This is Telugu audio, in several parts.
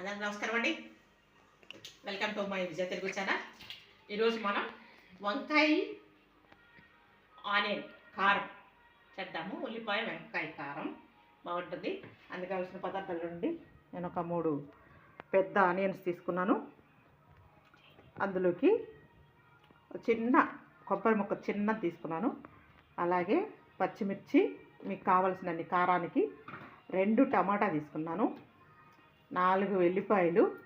అందరికి నమస్కారం అండి. Welcome to my Vijaya Telugu channel ఈరోజు మనం వంకాయ ఆనియన్ కారం చేద్దాము. ఉల్లిపాయ వంకాయ కారం బాగుంటుంది. అందుకు కావాల్సిన పదార్థాలు నుండి నేను ఒక మూడు పెద్ద ఆనియన్స్ తీసుకున్నాను. అందులోకి చిన్న కొబ్బరి ముక్క చిన్నది తీసుకున్నాను. అలాగే పచ్చిమిర్చి మీకు కావలసినన్ని కారానికి రెండు టమాటా తీసుకున్నాను. నాలుగు వెల్లిపాయలు.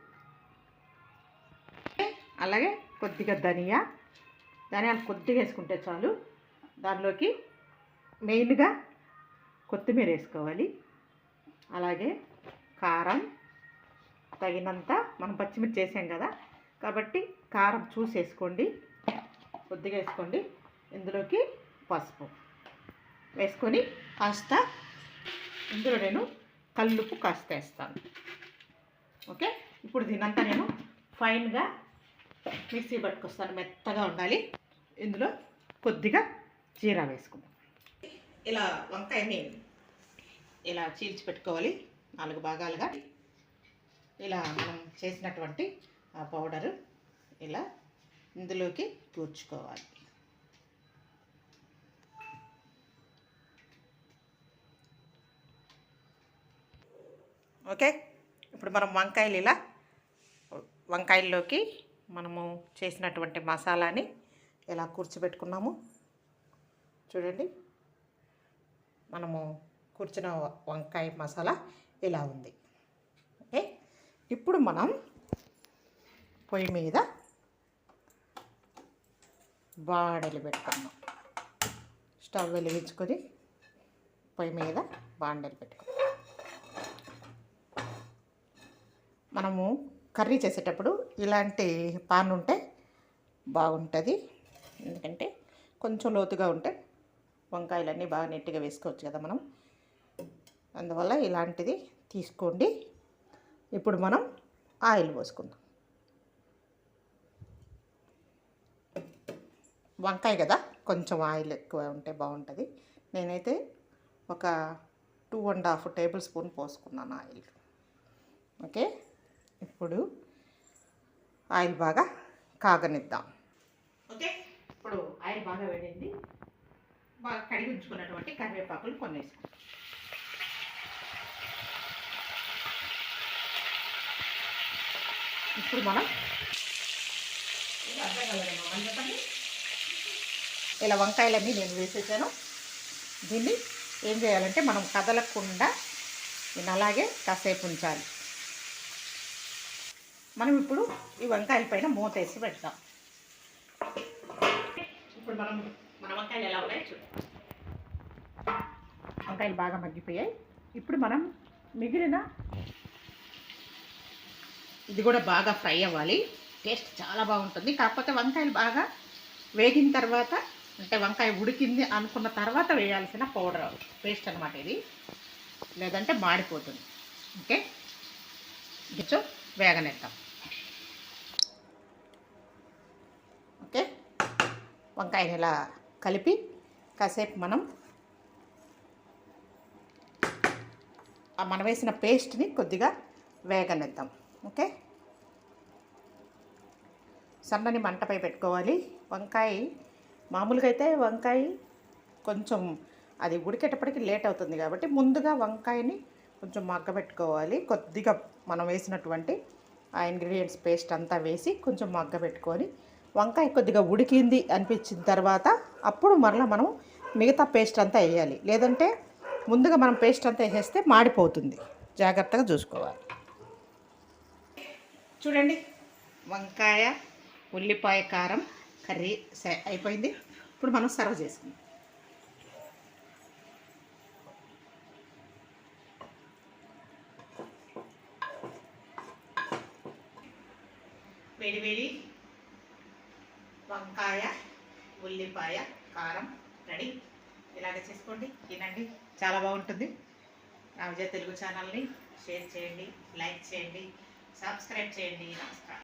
అలాగే కొద్దిగా ధనియా. ధనియాలు కొద్దిగా వేసుకుంటే చాలు. దానిలోకి మెయిన్గా కొత్తిమీర వేసుకోవాలి. అలాగే కారం తగినంత మనం పచ్చిమిర్చి వేసాం కదా. కాబట్టి కారం చూసి వేసుకోండి. కొద్దిగా వేసుకోండి. ఇందులోకి పసుపు వేసుకొని కాస్త ఇందులో నేను కల్లుపు కాస్త వేస్తాను. ఓకే? ఇప్పుడు దీనంతా నేను ఫైన్గా మిక్సీ పట్టుకొస్తాను. మెత్తగా ఉండాలి. ఇందులో కొద్దిగా జీరా వేసుకుందాం. ఇలా వంకాయని ఇలా చీల్చి పెట్టుకోవాలి. నాలుగు భాగాలుగా. ఇలా మనం చేసినటువంటి ఆ పౌడరు ఇలా ఇందులోకి కూర్చుకోవాలి. ఓకే? ఇప్పుడు మనం వంకాయలు ఇలా వంకాయల్లోకి మనము చేసినటువంటి మసాలాని ఇలా కూర్చోబెట్టుకున్నాము. చూడండి. మనము కూర్చున్న వంకాయ మసాలా ఇలా ఉంది. ఓకే. ఇప్పుడు మనం పొయ్యి మీద బాడలు పెట్టుకున్నాం స్టవ్ వెలిగించుకొని పొయ్యి మీద బాండలు పెట్టుకున్నాం మనము కర్రీ చేసేటప్పుడు ఇలాంటి పాన్ ఉంటే బాగుంటుంది. ఎందుకంటే కొంచెం లోతుగా ఉంటే వంకాయలన్నీ బాగా నీట్గా వేసుకోవచ్చు కదా మనం. అందువల్ల ఇలాంటిది తీసుకోండి. ఇప్పుడు మనం ఆయిల్ పోసుకుందాం. వంకాయ కదా కొంచెం ఆయిల్ ఎక్కువ ఉంటే బాగుంటుంది. నేనైతే ఒక two and half table spoon పోసుకున్నాను oil. Okay? ఇప్పుడు ఆయిల్ బాగా కాగనిద్దాం. ఓకే? ఇప్పుడు ఆయిల్ బాగా వేడింది. బాగా కడిగి ఉంచుకున్నటువంటి కరివేపాకులు కొన్ని వేసుకుంటాం ఇప్పుడు మనం ఇలా వంకాయలన్నీ నేను వేసేసాను. దీన్ని ఏం చేయాలంటే మనం కదలకుండా దీన్ని అలాగే కాసేపు ఉంచాలి. మనం ఇప్పుడు ఈ వంకాయల పైన మూత వేసి పెడతాం. ఇప్పుడు మనం మన వంకాయలు ఎలా ఉన్నాయో చూద్దాం. వంకాయలు బాగా మగ్గిపోయాయి. ఇప్పుడు మనం మిగిలిన ఇది కూడా బాగా ఫ్రై అవ్వాలి. టేస్ట్ చాలా బాగుంటుంది. కాకపోతే వంకాయలు బాగా వేగిన తర్వాత అంటే వంకాయ ఉడికింది అనుకున్న తర్వాత వేయాల్సిన పౌడర్ పేస్ట్ అనమాట ఇది. లేదంటే మాడిపోతుంది. ఓకే? కొంచెం వేగనిద్దాం ఓకే వంకాయని ఇలా కలిపి కాసేపు మనం ఆ మనం వేసిన పేస్ట్ని కొద్దిగా వేగనిద్దాం. ఓకే? సన్నని మంటపై పెట్టుకోవాలి. వంకాయ మామూలుగా అయితే వంకాయ కొంచెం అది ఉడికేటప్పటికి లేట్ అవుతుంది కాబట్టి ముందుగా వంకాయని కొంచెం మగ్గబెట్టుకోవాలి. కొద్దిగా మనం వేసినటువంటి ఆ ఇంగ్రీడియంట్స్ పేస్ట్ అంతా వేసి కొంచెం మగ్గబెట్టుకొని వంకాయ కొద్దిగా ఉడికింది అనిపించిన తర్వాత అప్పుడు మరలా మనం మిగతా పేస్ట్ అంతా వేయాలి. లేదంటే ముందుగా మనం పేస్ట్ అంతా వేసేస్తే మాడిపోతుంది. జాగ్రత్తగా చూసుకోవాలి. చూడండి వంకాయ ఉల్లిపాయ కారం కర్రీ స- అయిపోయింది. ఇప్పుడు మనం సర్వ్ చేసుకుందాం. వేడి వేడి వంకాయ ఉల్లిపాయ కారం రెడీ. ఇలాగే చేసుకోండి తినండి. చాలా బాగుంటుంది. నా విజయ తెలుగు ఛానల్ని షేర్ చేయండి లైక్ చేయండి సబ్స్క్రైబ్ చేయండి. నమస్కారం.